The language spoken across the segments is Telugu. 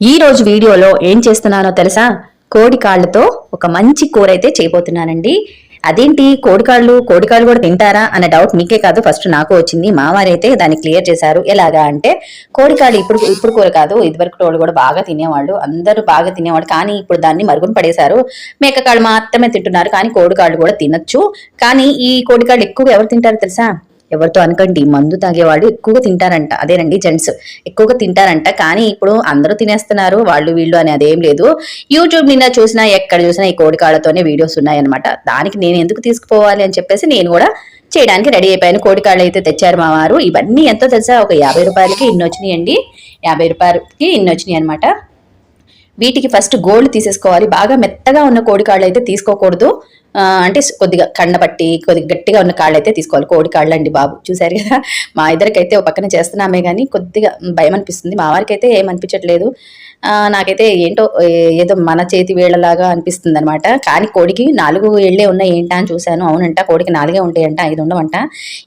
ఈ రోజు వీడియోలో ఏం చేస్తున్నానో తెలుసా? కోడికాళ్ళతో ఒక మంచి కూర అయితే చేయబోతున్నానండి. అదేంటి? కోడికాళ్ళు కోడికాళ్ళు కూడా తింటారా? అనే డౌట్ మీకే కాదు. ఫస్ట్ నాకు వచ్చింది. మావారు అయితే దాన్ని క్లియర్ చేశారు. ఎలాగా అంటే కోడికాళ్ళు ఇప్పుడు ఇప్పుడు కూర కాదు. ఇదివరకు వాళ్ళు కూడా బాగా తినేవాళ్ళు. అందరూ బాగా తినేవాళ్ళు. కానీ ఇప్పుడు దాన్ని మరుగున పడేశారు. మేకకాళ్ళు మాత్రమే తింటున్నారు. కానీ కోడికాళ్ళు కూడా తినచ్చు. కానీ ఈ కోడికాళ్ళు ఎక్కువగా ఎవరు తింటారు తెలుసా? ఎవరితో అనకండి మందు తాగేవాడు ఎక్కువగా తింటారంట. అదేనండి జెంట్స్. ఎక్కువగా తింటారంట. కానీ ఇప్పుడు అందరూ తినేస్తున్నారు వాళ్ళు వీళ్ళు అని అదేం లేదు. యూట్యూబ్ నిన్న చూసినా ఎక్కడ చూసినా ఈ కోడికాళ్ళతోనే వీడియోస్ ఉన్నాయన్నమాట. దానికి నేను ఎందుకు తీసుకుపోవాలి అని చెప్పేసి నేను కూడా చేయడానికి రెడీ అయిపోయాను. కోడికాళ్ళు అయితే తెచ్చారు మా వారు. ఇవన్నీ ఎంతో తెలుసా? ఒక యాభై రూపాయలకి ఇన్ని వచ్చినాయండి. యాభై రూపాయలకి ఇన్ని వచ్చినాయి అనమాట వీటికి ఫస్ట్ గోల్డ్ తీసేసుకోవాలి. బాగా మెత్తగా ఉన్న కోడికాళ్ళు అయితే తీసుకోకూడదు. అంటే కొద్దిగా కండపట్టి కొద్దిగా గట్టిగా ఉన్న కాళ్ళు అయితే తీసుకోవాలి. కోడి కాళ్ళు అండి బాబు. చూసారు కదా? మా ఇద్దరికైతే ఒక పక్కన చేస్తున్నామే కానీ కొద్దిగా భయం అనిపిస్తుంది మా వారికి అయితే ఏమనిపించట్లేదు నాకైతే ఏంటో ఏదో మన చేతి వేళ్ళలాగా అనిపిస్తుంది అనమాట కానీ కోడికి నాలుగు ఏళ్ళే ఉన్నాయి ఏంటా అని చూశాను. అవునంట కోడికి నాలుగే ఉంటాయంట ఐదు ఉండవంట.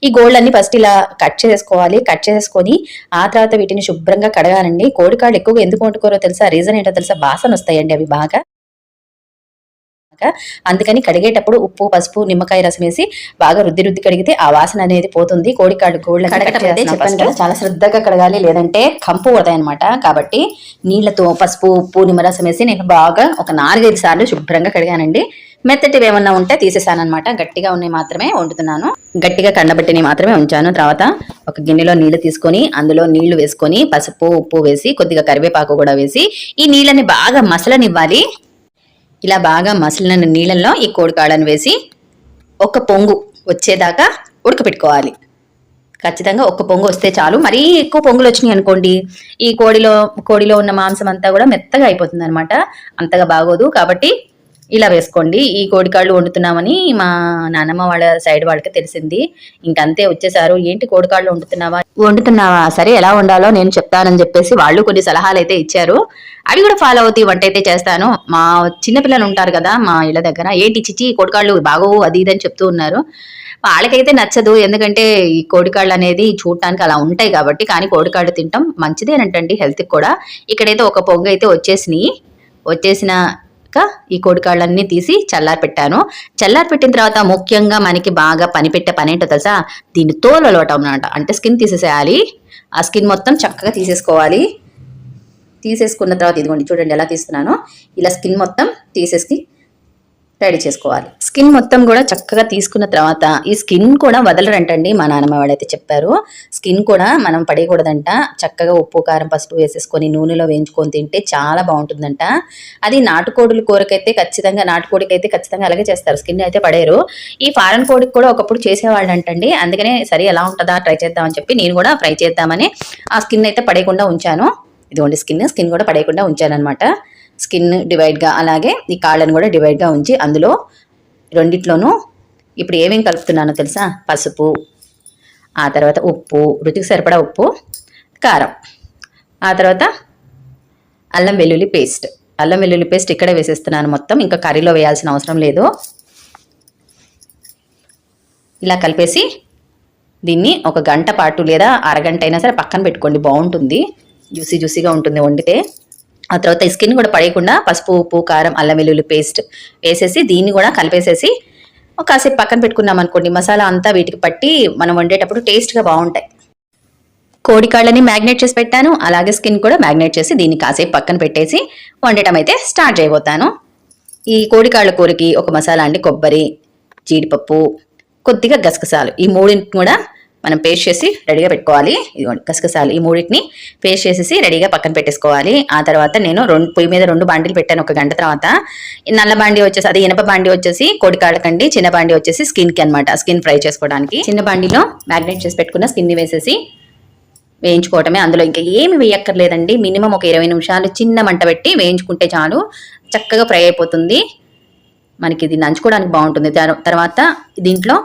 ఈ గోల్డ్ అన్ని ఫస్ట్ ఇలా కట్ చేసుకోవాలి. కట్ చేసుకొని ఆ తర్వాత వీటిని శుభ్రంగా కడగాలండి. కోడికాళ్ళు ఎక్కువగా ఎందుకు వండుకోరో తెలుసా? రీజన్ ఏంటో తెలుసా? వాసన వస్తాయండి అవి బాగా. అందుకని కడిగేటప్పుడు ఉప్పు పసుపు నిమ్మకాయ రసం వేసి బాగా రుద్ది రుద్ది కడిగితే ఆ వాసన అనేది పోతుంది. చెప్పండి కదా చాలా శ్రద్ధగా కడగాలి లేదంటే కంపు పడతాయి అనమాట కాబట్టి నీళ్ళతో పసుపు ఉప్పు నిమ్మరసం వేసి నేను బాగా ఒక నాలుగైదు సార్లు శుభ్రంగా కడిగానండి. మెత్తటివి ఏమన్నా ఉంటే తీసేసాను అనమాట గట్టిగా ఉన్నాయి మాత్రమే వండుతున్నాను. గట్టిగా కండబట్టిని మాత్రమే ఉంచాను. తర్వాత ఒక గిన్నెలో నీళ్ళు తీసుకొని అందులో నీళ్ళు వేసుకొని పసుపు ఉప్పు వేసి కొద్దిగా కరివేపాకు కూడా వేసి ఈ నీళ్ళని బాగా మసలనివ్వాలి. ఇలా బాగా మసిలిన నీళ్ళల్లో ఈ కోడికాడను వేసి ఒక పొంగు వచ్చేదాకా ఉడకపెట్టుకోవాలి. ఖచ్చితంగా ఒక్క పొంగు వస్తే చాలు. మరీ ఎక్కువ పొంగులు వచ్చినాయి అనుకోండి ఈ కోడిలో కోడిలో ఉన్న మాంసం అంతా కూడా మెత్తగా అయిపోతుంది అనమాట అంతగా బాగోదు కాబట్టి ఇలా వేసుకోండి. ఈ కోడికాళ్ళు వండుతున్నామని మా నాన్నమ్మ వాళ్ళ సైడ్ వాళ్ళకి తెలిసింది. ఇంకంతే వచ్చేసారు. ఏంటి కోడికాళ్ళు వండుతున్నావా? వండుతున్నావా? సరే ఎలా వండాలో నేను చెప్తానని చెప్పేసి వాళ్ళు కొన్ని సలహాలు అయితే ఇచ్చారు. అవి కూడా ఫాలో అవుతాయి వంట అయితే చేస్తాను. మా చిన్నపిల్లలు ఉంటారు కదా మా ఇళ్ళ దగ్గర. ఏంటి చిచ్చి కోడికాళ్ళు బాగోవు అది ఇది అని చెప్తూ ఉన్నారు. వాళ్ళకైతే నచ్చదు. ఎందుకంటే ఈ కోడికాళ్ళు అనేది చూడటానికి అలా ఉంటాయి కాబట్టి కానీ కోడికాళ్ళు తింటాం. మంచిదేనంటండి హెల్త్కి కూడా. ఇక్కడైతే ఒక పొంగ అయితే వచ్చేసినాయి. వచ్చేసిన ఈ కోడికాళ్ళన్నీ తీసి చల్లారి పెట్టాను. చల్లారి పెట్టిన తర్వాత ముఖ్యంగా మనకి బాగా పని పెట్టే పని ఏంటో తెలుసా? దీన్ని తోలు అలవాటు అంటే స్కిన్ తీసేసేయాలి. ఆ స్కిన్ మొత్తం చక్కగా తీసేసుకోవాలి. తీసేసుకున్న తర్వాత ఇదిగోండి చూడండి ఎలా తీస్తున్నానో. ఇలా స్కిన్ మొత్తం తీసేసి రెడీ చేసుకోవాలి. స్కిన్ మొత్తం కూడా చక్కగా తీసుకున్న తర్వాత ఈ స్కిన్ కూడా వదలరంటండి మా నాన్నమ్మ వాడైతే చెప్పారు. స్కిన్ కూడా మనం పడేయకూడదంట. చక్కగా ఉప్పు కారం పసుపు వేసేసుకొని నూనెలో వేయించుకొని తింటే చాలా బాగుంటుందంట. అది నాటుకోడుల కూరకైతే ఖచ్చితంగా నాటుకోడికి అయితే ఖచ్చితంగా అలాగే చేస్తారు. స్కిన్ అయితే పడేరు ఈ ఫారెన్ కోడికి కూడా ఒకప్పుడు చేసేవాళ్ళు అంటండి అందుకనే సరే ఎలా ఉంటుందా ట్రై చేద్దామని చెప్పి నేను కూడా ఫ్రై చేద్దామని ఆ స్కిన్ అయితే పడేయకుండా ఉంచాను. ఇదిగోండి స్కిన్. స్కిన్ కూడా పడేయకుండా ఉంచాను అనమాట స్కిన్ డివైడ్గా అలాగే ఈ కాళ్ళను కూడా డివైడ్గా ఉంచి అందులో రెండిట్లోనూ ఇప్పుడు ఏమేమి కలుపుతున్నానో తెలుసా? పసుపు ఆ తర్వాత ఉప్పు రుచికి సరిపడా ఉప్పు కారం ఆ తర్వాత అల్లం వెల్లుల్లి పేస్ట్. అల్లం వెల్లుల్లి పేస్ట్ ఇక్కడే వేసేస్తున్నాను మొత్తం ఇంకా కర్రీలో వేయాల్సిన అవసరం లేదు. ఇలా కలిపేసి దీన్ని ఒక గంట పాటు లేదా అరగంట అయినా సరే పక్కన పెట్టుకోండి బాగుంటుంది. జ్యూసీ జ్యూసీగా ఉంటుంది వండితే. ఆ తర్వాత ఈ స్కిన్ కూడా పడేయకుండా పసుపు ఉప్పు కారం అల్లం వెల్లుల్లి పేస్ట్ వేసేసి దీన్ని కూడా కలిపేసేసి ఒక కాసేపు పక్కన పెట్టుకున్నాం అనుకోండి మసాలా అంతా వీటికి పట్టి మనం వండేటప్పుడు టేస్ట్గా బాగుంటాయి. కోడి కాళ్ళని మ్యాగ్నేట్ చేసి పెట్టాను అలాగే స్కిన్ కూడా మ్యాగ్నేట్ చేసి దీన్ని కాసేపు పక్కన పెట్టేసి వండటం అయితే స్టార్ట్ చేయబోతాను. ఈ కోడికాళ్ళ కూరకి ఒక మసాలా అండి కొబ్బరి జీడిపప్పు కొద్దిగా గసగసాలు ఈ మూడింటిని కూడా మనం పేస్ట్ చేసి రెడీగా పెట్టుకోవాలి. ఇదిగోండి గసగసాలు ఈ మూడింటిని పేస్ట్ చేసేసి రెడీగా పక్కన పెట్టేసుకోవాలి. ఆ తర్వాత నేను రెండు పొయ్యి మీద రెండు బాండీలు పెట్టాను ఒక గంట తర్వాత. నల్ల బాండి వచ్చేసి అది ఇనప బాండి వచ్చేసి కోడి కాడకండి చిన్న బాండి వచ్చేసి స్కిన్కి అనమాట స్కిన్ ఫ్రై చేసుకోవడానికి. చిన్న బాండిలో మ్యాగ్నెట్ చేసి పెట్టుకున్న స్కిన్ని వేసేసి వేయించుకోవటమే అందులో. ఇంకా ఏమి వేయక్కర్లేదండి. మినిమం ఒక ఇరవై నిమిషాలు చిన్న మంట పెట్టి వేయించుకుంటే చాలు. చక్కగా ఫ్రై అయిపోతుంది. మనకి ఇది నంచుకోవడానికి బాగుంటుంది. తర్వాత దీంట్లో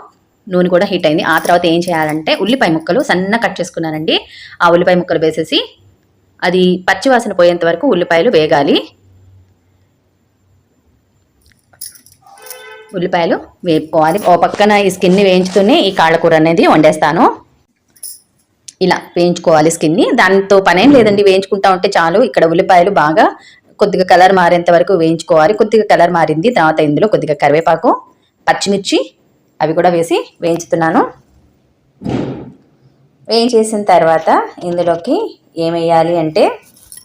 నూనె కూడా హీట్ అయింది. ఆ తర్వాత ఏం చేయాలంటే ఉల్లిపాయ ముక్కలు సన్న కట్ చేసుకున్నానండి. ఆ ఉల్లిపాయ ముక్కలు వేసేసి అది పచ్చివాసన పోయేంత వరకు ఉల్లిపాయలు వేగాలి. ఉల్లిపాయలు వేపుకోవాలి. ఓ పక్కన ఈ స్కిన్ని వేయించుతూనే ఈ కాళ్ళకూర అనేది వండేస్తాను. ఇలా వేయించుకోవాలి స్కిన్ని దాంతో పనేం లేదండి. వేయించుకుంటా ఉంటే చాలు. ఇక్కడ ఉల్లిపాయలు బాగా కొద్దిగా కలర్ మారేంత వరకు వేయించుకోవాలి. కొద్దిగా కలర్ మారింది. తర్వాత ఇందులో కొద్దిగా కరివేపాకు పచ్చిమిర్చి అవి కూడా వేసి వేయించుతున్నాను. వేయించేసిన తర్వాత ఇందులోకి ఏమేయాలి అంటే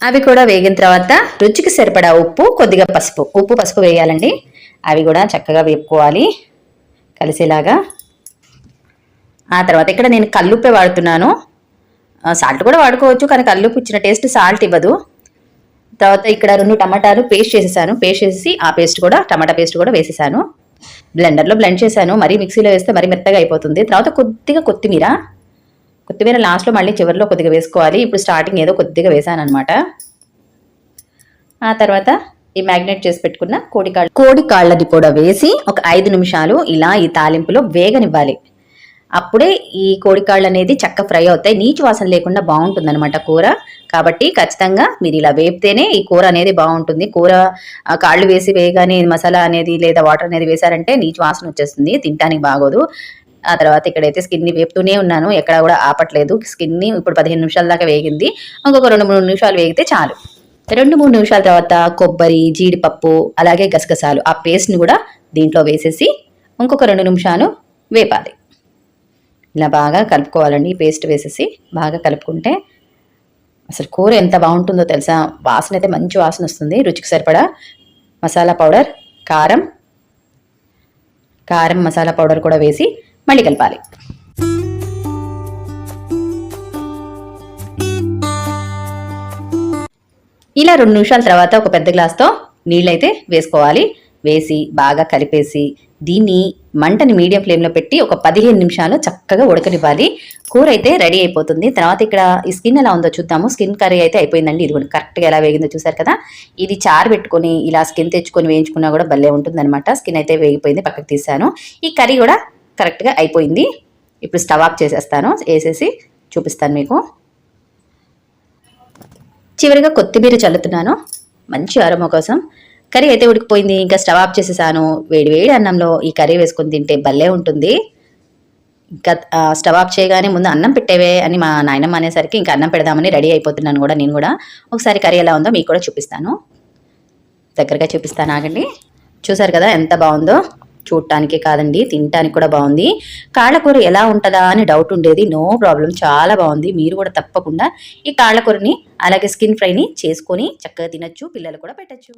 అవి కూడా వేగిన తర్వాత రుచికి సరిపడా ఉప్పు కొద్దిగా పసుపు. ఉప్పు పసుపు వేయాలండి. అవి కూడా చక్కగా వేపుకోవాలి కలిసేలాగా. ఆ తర్వాత ఇక్కడ నేను కల్లుప్పే వాడుతున్నాను. సాల్ట్ కూడా వాడుకోవచ్చు కానీ కల్లుప్పు ఇచ్చిన టేస్ట్ సాల్ట్ ఇవ్వదు. తర్వాత ఇక్కడ రెండు టమాటాలు పేస్ట్ చేసేసాను. పేస్ట్ చేసి ఆ పేస్ట్ కూడా టమాటా పేస్ట్ కూడా వేసేసాను. బ్లెండర్లో బ్లెండ్ చేశాను మరీ మిక్సీలో వేస్తే మరీ మెత్తగా అయిపోతుంది. తర్వాత కొద్దిగా కొత్తిమీర. కొత్తిమీర లాస్ట్లో మళ్ళీ చివరిలో కొద్దిగా వేసుకోవాలి. ఇప్పుడు స్టార్టింగ్ ఏదో కొద్దిగా వేసాను అనమాట ఆ తర్వాత ఈ మ్యాగ్నేట్ చేసి పెట్టుకున్న కోడి కాళ్ళ కోడి కాళ్ళది కూడా వేసి ఒక ఐదు నిమిషాలు ఇలా ఈ తాలింపులో వేగనివ్వాలి. అప్పుడే ఈ కోడి కాళ్ళు అనేది చక్క ఫ్రై అవుతాయి. నీచు వాసన లేకుండా బాగుంటుంది అనమాట కూర. కాబట్టి ఖచ్చితంగా మీరు ఇలా వేపితేనే ఈ కూర అనేది బాగుంటుంది. కూర ఆ, కాళ్ళు వేసి వేయగానే మసాలా అనేది లేదా వాటర్ అనేది వేశారంటే నీచు వాసన వచ్చేస్తుంది. తినడానికి బాగోదు. ఆ తర్వాత ఇక్కడైతే స్కిన్ని వేపుతూనే ఉన్నాను. ఎక్కడ కూడా ఆపట్లేదు. స్కిన్ని ఇప్పుడు పదిహేను నిమిషాల దాకా వేగింది. ఇంకొక రెండు మూడు నిమిషాలు వేగితే చాలు. రెండు మూడు నిమిషాల తర్వాత కొబ్బరి జీడిపప్పు అలాగే గసగసాలు ఆ పేస్ట్ని కూడా దీంట్లో వేసేసి ఇంకొక రెండు నిమిషాలు వేపాలి. ఇలా బాగా కలుపుకోవాలండి. పేస్ట్ వేసేసి బాగా కలుపుకుంటే అసలు కూర ఎంత బాగుంటుందో తెలుసా? వాసన అయితే మంచి వాసన వస్తుంది. రుచికి సరిపడా మసాలా పౌడర్ కారం కారం మసాలా పౌడర్ కూడా వేసి మళ్ళీ కలపాలి. ఇలా రెండు నిమిషాల తర్వాత ఒక పెద్ద గ్లాస్తో నీళ్ళైతే వేసుకోవాలి. వేసి బాగా కలిపేసి దీన్ని మంటని మీడియం ఫ్లేమ్లో పెట్టి ఒక పదిహేను నిమిషాలు చక్కగా ఉడకనివ్వాలి. కూర అయితే రెడీ అయిపోతుంది. తర్వాత ఇక్కడ ఈ స్కిన్ ఎలా ఉందో చూద్దాము. స్కిన్ కర్రీ అయితే అయిపోయిందండి. ఇది కూడా కరెక్ట్గా ఎలా వేగిందో చూసారు కదా. ఇది చారు పెట్టుకొని ఇలా స్కిన్ తెచ్చుకొని వేయించుకున్నా కూడా భలే ఉంటుందన్నమాట. స్కిన్ అయితే వేగిపోయింది పక్కకు తీసాను ఈ కర్రీ కూడా కరెక్ట్గా అయిపోయింది. ఇప్పుడు స్టవ్ ఆఫ్ చేసేస్తాను వేసేసి చూపిస్తాను మీకు. చివరిగా కొత్తిమీర చల్లుతున్నాను. మంచి అరమ కోసం. కర్రీ అయితే ఉడికిపోయింది. ఇంకా స్టవ్ ఆఫ్ చేసేసాను. వేడి వేడి అన్నంలో ఈ కర్రీ వేసుకొని తింటే భలే ఉంటుంది. ఇంకా స్టవ్ ఆఫ్ చేయగానే ముందు అన్నం పెట్టేవే అని మా నాయనమ్మ అనేసరికి ఇంకా అన్నం పెడదామని రెడీ అయిపోతున్నాను కూడా నేను కూడా. ఒకసారి కర్రీ ఎలా ఉందో మీకు కూడా చూపిస్తాను. దగ్గరగా చూపిస్తాను ఆగండి. చూసారు కదా ఎంత బాగుందో? చూడటానికి కాదండి తినటానికి కూడా బాగుంది. కాళ్ళకూర ఎలా ఉంటుందా అని డౌట్ ఉండేది. నో ప్రాబ్లం చాలా బాగుంది. మీరు కూడా తప్పకుండా ఈ కాళ్ళకూరని అలాగే స్కిన్ ఫ్రైని చేసుకొని చక్కగా తినచ్చు పిల్లలు కూడా పెట్టచ్చు.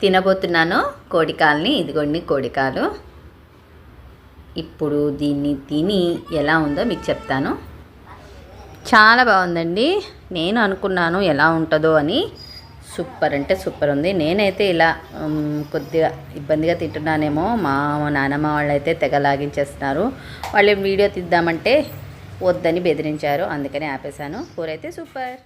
తినబోతున్నాను. కోడికాల్ని ఇదిగోండి కోడికాలు ఇప్పుడు దీన్ని తిని ఎలా ఉందో మీకు చెప్తాను. చాలా బాగుందండి. నేను అనుకున్నాను ఎలా ఉంటుందో అని. సూపర్ అంటే సూపర్ ఉంది. నేనైతే ఇలా కొద్దిగా ఇబ్బందిగా తింటున్నానేమో. మా నానమ్మ వాళ్ళైతే తెగ లాగించేస్తున్నారు. వాళ్ళు వీడియో తీద్దామంటే వద్దని బెదిరించారు. అందుకని ఆపేశాను. కూర అయితే సూపర్.